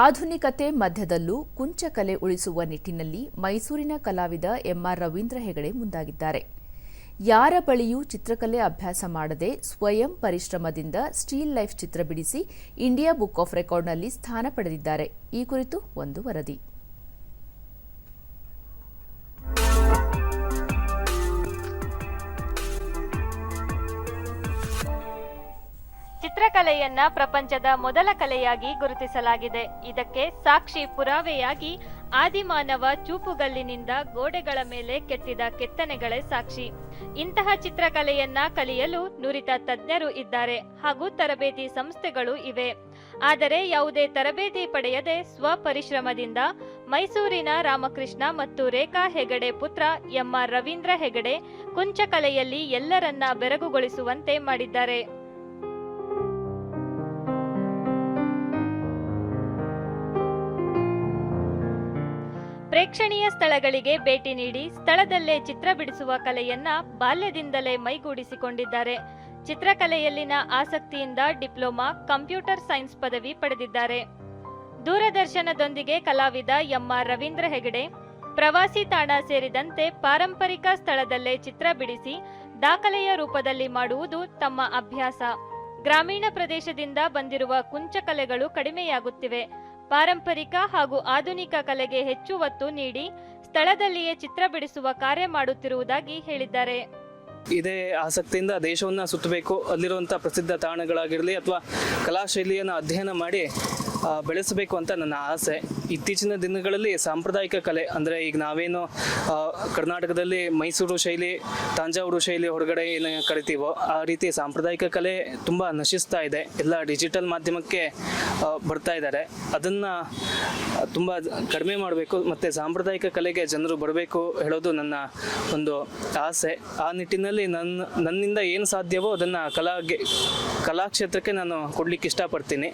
ಆಧುನಿಕತೆ ಮಧ್ಯದಲ್ಲೂ ಕುಂಚಕಲೆ ಉಳಿಸುವ ನಿಟ್ಟಿನಲ್ಲಿ ಮೈಸೂರಿನ ಕಲಾವಿದ ಎಂಆರ್ ರವೀಂದ್ರ ಹೆಗಡೆ ಮುಂದಾಗಿದ್ದಾರೆ. ಯಾರ ಬಳಿಯೂ ಚಿತ್ರಕಲೆ ಅಭ್ಯಾಸ ಮಾಡದೆ ಸ್ವಯಂ ಪರಿಶ್ರಮದಿಂದ ಸ್ಟೀಲ್ ಲೈಫ್ ಚಿತ್ರ ಬಿಡಿಸಿ ಇಂಡಿಯಾ ಬುಕ್ ಆಫ್ ರೆಕಾರ್ಡ್ನಲ್ಲಿ ಸ್ಥಾನ ಪಡೆದಿದ್ದಾರೆ. ಈ ಕುರಿತು ಒಂದು ವರದಿ. ಚಿತ್ರಕಲೆಯನ್ನ ಪ್ರಪಂಚದ ಮೊದಲ ಕಲೆಯಾಗಿ ಗುರುತಿಸಲಾಗಿದೆ. ಇದಕ್ಕೆ ಸಾಕ್ಷಿ ಪುರಾವೆಯಾಗಿ ಆದಿಮಾನವ ಚೂಪುಗಲ್ಲಿನಿಂದ ಗೋಡೆಗಳ ಮೇಲೆ ಕೆತ್ತಿದ ಕೆತ್ತನೆಗಳೇ ಸಾಕ್ಷಿ. ಇಂತಹ ಚಿತ್ರಕಲೆಯನ್ನ ಕಲಿಯಲು ನುರಿತ ತಜ್ಞರು ಇದ್ದಾರೆ ಹಾಗೂ ತರಬೇತಿ ಸಂಸ್ಥೆಗಳು ಇವೆ. ಆದರೆ ಯಾವುದೇ ತರಬೇತಿ ಪಡೆಯದೆ ಸ್ವಪರಿಶ್ರಮದಿಂದ ಮೈಸೂರಿನ ರಾಮಕೃಷ್ಣ ಮತ್ತು ರೇಖಾ ಹೆಗಡೆ ಪುತ್ರ ಎಂಆರ್ ರವೀಂದ್ರ ಹೆಗಡೆ ಕುಂಚಕಲೆಯಲ್ಲಿ ಎಲ್ಲರನ್ನ ಬೆರಗುಗೊಳಿಸುವಂತೆ ಮಾಡಿದ್ದಾರೆ. ಪ್ರೇಕ್ಷಣೀಯ ಸ್ಥಳಗಳಿಗೆ ಭೇಟಿ ನೀಡಿ ಸ್ಥಳದಲ್ಲೇ ಚಿತ್ರ ಬಿಡಿಸುವ ಕಲೆಯನ್ನ ಬಾಲ್ಯದಿಂದಲೇ ಮೈಗೂಡಿಸಿಕೊಂಡಿದ್ದಾರೆ. ಚಿತ್ರಕಲೆಯಲ್ಲಿನ ಆಸಕ್ತಿಯಿಂದ ಡಿಪ್ಲೊಮಾ, ಕಂಪ್ಯೂಟರ್ ಸೈನ್ಸ್ ಪದವಿ ಪಡೆದಿದ್ದಾರೆ. ದೂರದರ್ಶನದೊಂದಿಗೆ ಕಲಾವಿದ ಎಂಆರ್ ರವೀಂದ್ರ ಹೆಗಡೆ, ಪ್ರವಾಸಿ ತಾಣ ಸೇರಿದಂತೆ ಪಾರಂಪರಿಕ ಸ್ಥಳದಲ್ಲೇ ಚಿತ್ರ ಬಿಡಿಸಿ ದಾಖಲೆಯ ರೂಪದಲ್ಲಿ ಮಾಡುವುದು ತಮ್ಮ ಅಭ್ಯಾಸ. ಗ್ರಾಮೀಣ ಪ್ರದೇಶದಿಂದ ಬಂದಿರುವ ಕುಂಚಕಲೆಗಳು ಕಡಿಮೆಯಾಗುತ್ತಿವೆ. ಪಾರಂಪರಿಕ ಹಾಗೂ ಆಧುನಿಕ ಕಲೆಗೆ ಹೆಚ್ಚು ಒತ್ತು ನೀಡಿ ಸ್ಥಳದಲ್ಲಿಯೇ ಚಿತ್ರ ಬಿಡಿಸುವ ಕಾರ್ಯ ಮಾಡುತ್ತಿರುವುದಾಗಿ ಹೇಳಿದ್ದಾರೆ. ಇದೇ ಆಸಕ್ತಿಯಿಂದ ದೇಶವನ್ನು ಸುತ್ತಬೇಕು ಅಲ್ಲಿರುವಂಥ ಪ್ರಸಿದ್ಧ ತಾಣಗಳಾಗಿರಲಿ ಅಥವಾ ಕಲಾಶೈಲಿಯನ್ನು ಅಧ್ಯಯನ ಮಾಡಿ ಬೆಳೆಸಬೇಕು ಅಂತ ನನ್ನ ಆಸೆ. ಇತ್ತೀಚಿನ ದಿನಗಳಲ್ಲಿ ಸಾಂಪ್ರದಾಯಿಕ ಕಲೆ ಅಂದರೆ ಈಗ ನಾವೇನು ಕರ್ನಾಟಕದಲ್ಲಿ ಮೈಸೂರು ಶೈಲಿ, ತಾಂಜಾವೂರು ಶೈಲಿ ಹೊರಗಡೆ ಏನು ಕರಿತೀವೋ ಆ ರೀತಿ ಸಾಂಪ್ರದಾಯಿಕ ಕಲೆ ತುಂಬ ನಶಿಸ್ತಾ ಇದೆ. ಎಲ್ಲ ಡಿಜಿಟಲ್ ಮಾಧ್ಯಮಕ್ಕೆ ಬರ್ತಾ ಇದ್ದಾರೆ. ಅದನ್ನು ತುಂಬ ಕಡಿಮೆ ಮಾಡಬೇಕು ಮತ್ತು ಸಾಂಪ್ರದಾಯಿಕ ಕಲೆಗೆ ಜನರು ಬರಬೇಕು ಹೇಳೋದು ನನ್ನ ಒಂದು ಆಸೆ. ಆ ನಿಟ್ಟಿನಲ್ಲಿ ನನ್ನ ನನ್ನಿಂದ ಏನು ಸಾಧ್ಯವೋ ಅದನ್ನು ಕಲಾಗೆ, ಕಲಾಕ್ಷೇತ್ರಕ್ಕೆ ನಾನು ಕೊಡಲಿಕ್ಕೆ ಇಷ್ಟಪಡ್ತೀನಿ.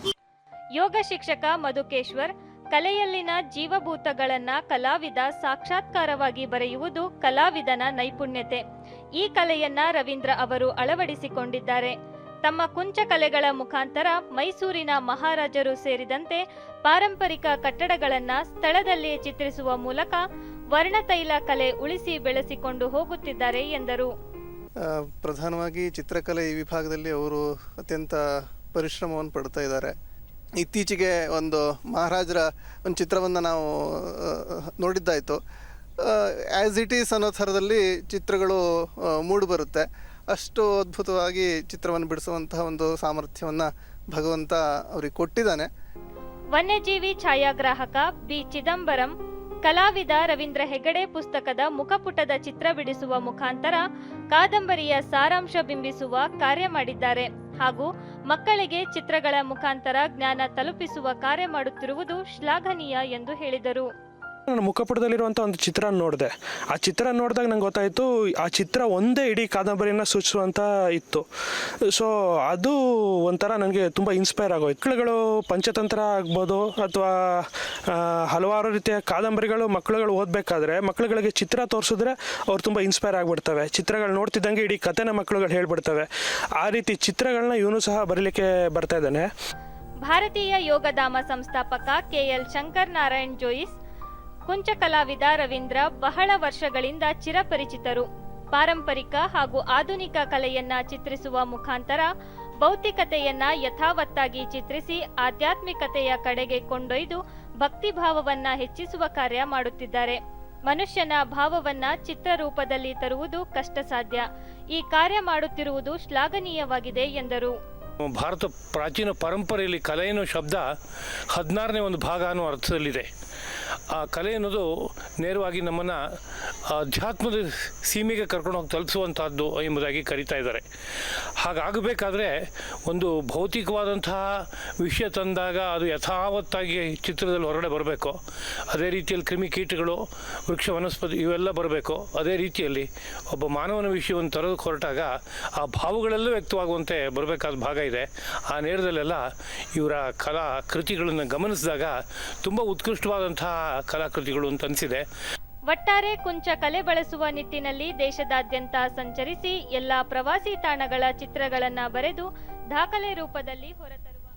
ಯೋಗ ಶಿಕ್ಷಕ ಮಧುಕೇಶ್ವರ್, ಕಲೆಯಲ್ಲಿನ ಜೀವಭೂತಗಳನ್ನ ಕಲಾವಿದ ಸಾಕ್ಷಾತ್ಕಾರವಾಗಿ ಬರೆಯುವುದು ಕಲಾವಿದನ ನೈಪುಣ್ಯತೆ. ಈ ಕಲೆಯನ್ನ ರವೀಂದ್ರ ಅವರು ಅಳವಡಿಸಿಕೊಂಡಿದ್ದಾರೆ. ತಮ್ಮ ಕುಂಚ ಕಲೆಗಳ ಮುಖಾಂತರ ಮೈಸೂರಿನ ಮಹಾರಾಜರು ಸೇರಿದಂತೆ ಪಾರಂಪರಿಕ ಕಟ್ಟಡಗಳನ್ನ ಸ್ಥಳದಲ್ಲಿಯೇ ಚಿತ್ರಿಸುವ ಮೂಲಕ ವರ್ಣತೈಲ ಕಲೆ ಉಳಿಸಿ ಬೆಳೆಸಿಕೊಂಡು ಹೋಗುತ್ತಿದ್ದಾರೆ ಎಂದರು. ಪ್ರಧಾನವಾಗಿ ಚಿತ್ರಕಲೆ ಈ ವಿಭಾಗದಲ್ಲಿ ಅವರು ಅತ್ಯಂತ ಪರಿಶ್ರಮವನ್ನು ಪಡ್ತಾ ಇದ್ದಾರೆ. ಇತ್ತೀಚೆಗೆ ಒಂದು ಮಹಾರಾಜರ ಒಂದು ಚಿತ್ರವನ್ನು ನಾವು ನೋಡಿದ್ದಾಯಿತು. ಆ್ಯಸ್ ಇಟ್ ಈಸ್ ಅನ್ನೋ ಥರದಲ್ಲಿ ಚಿತ್ರಗಳು ಮೂಡಿಬರುತ್ತೆ ಅಷ್ಟು ಅದ್ಭುತವಾಗಿ ಚಿತ್ರವನ್ನು ಬಿಡಿಸುವಂತಹ ಒಂದು ಸಾಮರ್ಥ್ಯವನ್ನು ಭಗವಂತ ಅವರಿಗೆ ಕೊಟ್ಟಿದ್ದಾನೆ. ವನ್ಯಜೀವಿ ಛಾಯಾಗ್ರಾಹಕ ಬಿ ಚಿದಂಬರಂ, ಕಲಾವಿದ ರವೀಂದ್ರ ಹೆಗಡೆ ಪುಸ್ತಕದ ಮುಖಪುಟದ ಚಿತ್ರ ಬಿಡಿಸುವ ಮುಖಾಂತರ ಕಾದಂಬರಿಯ ಸಾರಾಂಶ ಬಿಂಬಿಸುವ ಕಾರ್ಯ ಮಾಡಿದ್ದಾರೆ. ಹಾಗೂ ಮಕ್ಕಳಿಗೆ ಚಿತ್ರಗಳ ಮುಖಾಂತರ ಜ್ಞಾನ ತಲುಪಿಸುವ ಕಾರ್ಯ ಮಾಡುತ್ತಿರುವುದು ಶ್ಲಾಘನೀಯ ಎಂದು ಹೇಳಿದರು. ನಾನು ಮುಖಪುಟದಲ್ಲಿರುವಂಥ ಒಂದು ಚಿತ್ರ ನೋಡಿದೆ. ಆ ಚಿತ್ರ ನೋಡಿದಾಗ ನಂಗೆ ಗೊತ್ತಾಯಿತು, ಆ ಚಿತ್ರ ಒಂದೇ ಇಡೀ ಕಾದಂಬರಿಯನ್ನು ಸೂಚಿಸುವಂಥ ಇತ್ತು. ಸೊ ಅದು ಒಂಥರ ನನಗೆ ತುಂಬ ಇನ್ಸ್ಪೈರ್ ಆಗೋಯ್ತು. ಮಕ್ಕಳುಗಳು ಪಂಚತಂತ್ರ ಆಗ್ಬೋದು ಅಥವಾ ಹಲವಾರು ರೀತಿಯ ಕಾದಂಬರಿಗಳು ಮಕ್ಕಳುಗಳು ಓದಬೇಕಾದ್ರೆ, ಮಕ್ಕಳುಗಳಿಗೆ ಚಿತ್ರ ತೋರಿಸಿದ್ರೆ ಅವ್ರು ತುಂಬ ಇನ್ಸ್ಪೈರ್ ಆಗಿಬಿಡ್ತವೆ. ಚಿತ್ರಗಳು ನೋಡ್ತಿದ್ದಂಗೆ ಇಡೀ ಕಥೆನ ಮಕ್ಕಳುಗಳು ಹೇಳ್ಬಿಡ್ತವೆ. ಆ ರೀತಿ ಚಿತ್ರಗಳನ್ನ ಇವನು ಸಹ ಬರಲಿಕ್ಕೆ ಬರ್ತಾ ಇದ್ದಾನೆ. ಭಾರತೀಯ ಯೋಗಧಾಮ ಸಂಸ್ಥಾಪಕ ಕೆಎಲ್ ಶಂಕರ್ ನಾರಾಯಣ್ ಜೋಯಿಸ್ ಕುಂಚ ಕಲಾವಿದ ರವೀಂದ್ರ ಬಹಳ ವರ್ಷಗಳಿಂದ ಚಿರಪರಿಚಿತರು. ಪಾರಂಪರಿಕ ಹಾಗೂ ಆಧುನಿಕ ಕಲೆಯನ್ನ ಚಿತ್ರಿಸುವ ಮುಖಾಂತರ ಭೌತಿಕತೆಯನ್ನ ಯಥಾವತ್ತಾಗಿ ಚಿತ್ರಿಸಿ ಆಧ್ಯಾತ್ಮಿಕತೆಯ ಕಡೆಗೆ ಕೊಂಡೊಯ್ದು ಭಕ್ತಿಭಾವವನ್ನ ಹೆಚ್ಚಿಸುವ ಕಾರ್ಯ ಮಾಡುತ್ತಿದ್ದಾರೆ. ಮನುಷ್ಯನ ಭಾವವನ್ನ ಚಿತ್ರರೂಪದಲ್ಲಿ ತರುವುದು ಕಷ್ಟ ಸಾಧ್ಯ ಈ ಕಾರ್ಯ ಮಾಡುತ್ತಿರುವುದು ಶ್ಲಾಘನೀಯವಾಗಿದೆ ಎಂದರು. ಭಾರತ ಪ್ರಾಚೀನ ಪರಂಪರೆಯಲ್ಲಿ ಕಲೆ ಅನ್ನೋ ಶಬ್ದ ಹದಿನಾರನೇ ಒಂದು ಭಾಗ ಅನ್ನೋ ಅರ್ಥದಲ್ಲಿದೆ. ಆ ಕಲೆ ಅನ್ನೋದು ನೇರವಾಗಿ ನಮ್ಮನ್ನು ಅಧ್ಯಾತ್ಮದ ಸೀಮೆಗೆ ಕರ್ಕೊಂಡು ಹೋಗಿ ತಲುಪಿಸುವಂಥದ್ದು ಎಂಬುದಾಗಿ ಕರಿತಾ ಇದ್ದಾರೆ. ಹಾಗಾಗಬೇಕಾದ್ರೆ ಒಂದು ಭೌತಿಕವಾದಂತಹ ವಿಷಯ ತಂದಾಗ ಅದು ಯಥಾವತ್ತಾಗಿ ಚಿತ್ರದಲ್ಲಿ ಹೊರಗಡೆ ಬರಬೇಕು. ಅದೇ ರೀತಿಯಲ್ಲಿ ಕ್ರಿಮಿಕೀಟಗಳು ವೃಕ್ಷ ವನಸ್ಪತಿ ಇವೆಲ್ಲ ಬರಬೇಕು. ಅದೇ ರೀತಿಯಲ್ಲಿ ಒಬ್ಬ ಮಾನವನ ವಿಷಯವನ್ನು ತರೋದಕ್ಕೆ ಹೊರಟಾಗ ಆ ಭಾವಗಳೆಲ್ಲ ವ್ಯಕ್ತವಾಗುವಂತೆ ಬರಬೇಕಾದ ಭಾಗ ಇದೆ. ಆ ನೇರದಲ್ಲೆಲ್ಲ ಇವರ ಕಲಾ ಕೃತಿಗಳನ್ನು ಗಮನಿಸಿದಾಗ ತುಂಬ ಉತ್ಕೃಷ್ಟವಾದಂತಹ ಕಲಾಕೃತಿಗಳು ಅಂತ ಅನಿಸಿದೆ. ಒಟ್ಟಾರೆ ಕುಂಚ ಕಲೆ ಬಳಸುವ ನಿಟ್ಟಿನಲ್ಲಿ ದೇಶದಾದ್ಯಂತ ಸಂಚರಿಸಿ ಎಲ್ಲ ಪ್ರವಾಸಿ ತಾಣಗಳ ಚಿತ್ರಗಳನ್ನು ಬರೆದು ದಾಖಲೆ ರೂಪದಲ್ಲಿ ಹೊರತ